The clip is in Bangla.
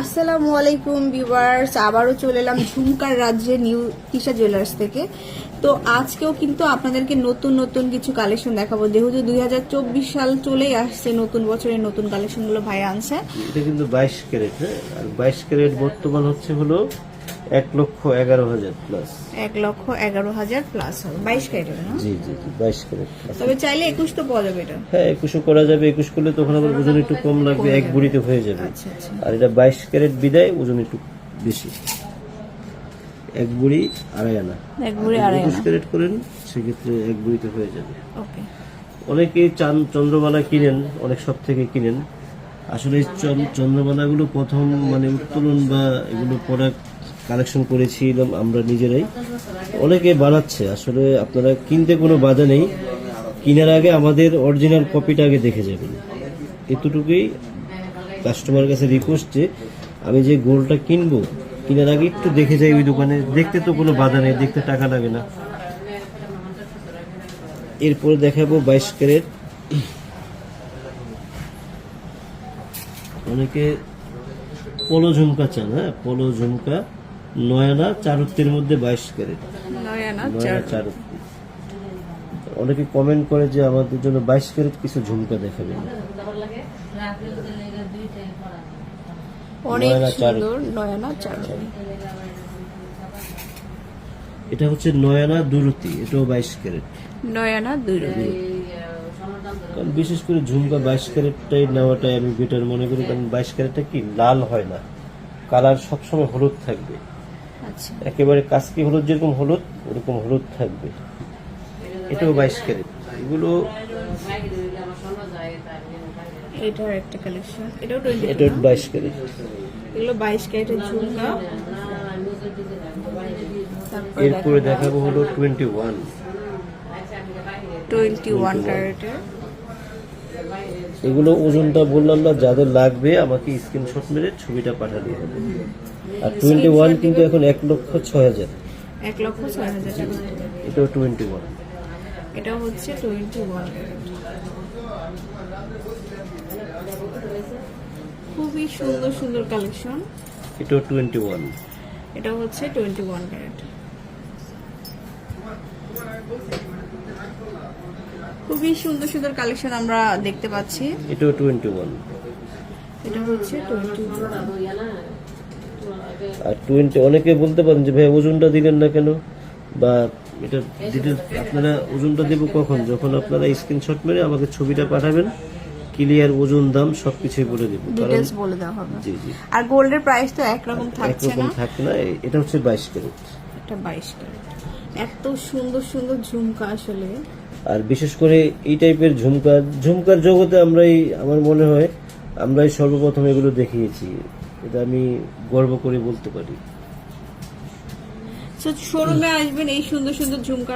আসসালামু আলাইকুম ভিউয়ার্স, আবারও চলে এলাম ঝুমকার রাজ্যে নিউ তিশা জুয়েলার্স থেকে। তো আজকেও কিন্তু আপনাদেরকে নতুন নতুন কিছু কালেকশন দেখাবো। যেহেতু দুই হাজার চব্বিশ সাল চলেই আসছে নতুন বছরের নতুন কালেকশনগুলো ভাই আনছে। এটা কিন্তু বাইশ ক্যারেট হ্যাঁ? আর বাইশ ক্যারেট বর্তমান হচ্ছে হলো এক লক্ষ এগারো হাজার প্লাস এক লক্ষ এগারো হাজার প্লাস হবে। বাইশ ক্যারেটের না? জি জি জি বাইশ ক্যারেট তবে চাইলে একুশ তো পাওয়া যাবে এটা। হ্যাঁ একুশও করা যাবে একুশ করলে তখন আবার ওজন একটু কম লাগবে এক বুড়িতে হয়ে যাবে। আচ্ছা আচ্ছা। আর এটা বাইশ ক্যারেট বিদায় ওজন একটু বেশি। এক বুড়ি আড়াই আনা। এক বুড়ি আড়াই একুশ ক্যারেট করেন সেক্ষেত্রে এক বুড়িতে হয়ে যাবে। ওকে। অনেকে চান চন্দ্রমালা কিনেন অনেক সব থেকে কিনেন। আসলে চন্দ্রমালাগুলো প্রথম মানে উত্তোলন বা এগুলো প্রোডাক্ট কালেকশন করেছিলাম আমরা নিজেরাই। অনেকে বানাচ্ছে, আসলে আপনারা কিনতে কোনো বাধা নেই। কেনার আগে আমাদের অরিজিনাল কপিটা আগে দেখে যাবেন। এতটুকুই কাস্টমার কাছে রিকোয়েস্ট যে, আমি যে গোলটা কিনবো, কেনার আগে একটু দেখে যাই ওই দোকানে। দেখতে তো কোনো বাধা নেই, দেখতে টাকা লাগে না। এরপরে দেখাবো বাইশ ক্যারেট। অনেকে পলো ঝুমকা চান হ্যাঁ? পলো ঝুমকা। নয়ানা চারত্বের মধ্যে বাইশ ক্যারেট। নয় আনা অনেকে কমেন্ট করে যে আমাদের জন্য বাইশ ক্যারেট কিছু ঝুমকা দেখাবেন অনেক সুন্দর নয়না এটা হচ্ছে নয়ানা দুরতি এটাও বাইশ ক্যারেট। নয়না কারণ বিশেষ করে ঝুমকা বাইশ ক্যারেটটাই নেওয়াটাই আমি বেটার মনে করি কারণ বাইশ ক্যারেটটা কি লাল হয় না। কালার সবসময় হলুদ থাকবে। একেবারে কাস্কি হলুদ যেরকম হলুদ ওরকম হলুদ থাকবে। এটাও বাইশ ক্যারেট। এগুলো এটার একটা কালেকশন। এটাও টোয়েন্টি এটা বাইশ ক্যারেট। এগুলো বাইশ ক্যারেটের ঝুমকা এরপরে দেখাবো হলো টোয়েন্টি ওয়ান টোয়েন্টি ওয়ান ক্যারেটের। এগুলো ওজনটা বললাম না যাদের লাগবে আমাকে স্ক্রিনশট মেরে ছবিটা পাঠাতে হবে। আর টোয়েন্টি ওয়ান কিন্তু এখন এক লক্ষ ছয় হাজার। এক লক্ষ ছয় হাজার টাকা। এটাও টোয়েন্টি ওয়ান এটা হচ্ছে টোয়েন্টি ওয়ান খুবই সুন্দর সুন্দর কালেকশন এটাও টোয়েন্টি ওয়ান এটা হচ্ছে টোয়েন্টি ওয়ান ক্যারেট খুবই সুন্দর সুন্দর কালেকশন আমরা দেখতে পাচ্ছি। এটাও টোয়েন্টি ওয়ান এটা হচ্ছে টোয়েন্টি আর টোয়েন্টি অনেকে বলতে পারেন যে ভাই ওজনটা দিলেন না কেন? বা এটা ডিটেলস আপনারা ওজনটা দেব কখন? যখন আপনারা স্ক্রিনশট মেরে আমাকে ছবিটা পাঠাবেন ক্লিয়ার ওজন দাম সবকিছুই বলে দেবো। ডিটেলস বলে দেওয়া হবে। জি জি। আর গোল্ডের প্রাইস তো একরকম থাকছে একরকম না। থাকে না এটা হচ্ছে বাইশ ক্যারেট। এটা বাইশ ক্যারেট। এত সুন্দর সুন্দর ঝুমকা আসলে। আর বিশেষ করে এই টাইপের ঝুমকা ঝুমকার জগতে আমরাই আমার মনে হয় আমরাই সর্বপ্রথম এগুলো দেখিয়েছি। এটা আমি গর্ব করে বলতে পারি। শোরুমে আসবেন এই সুন্দর সুন্দর ঝুমকা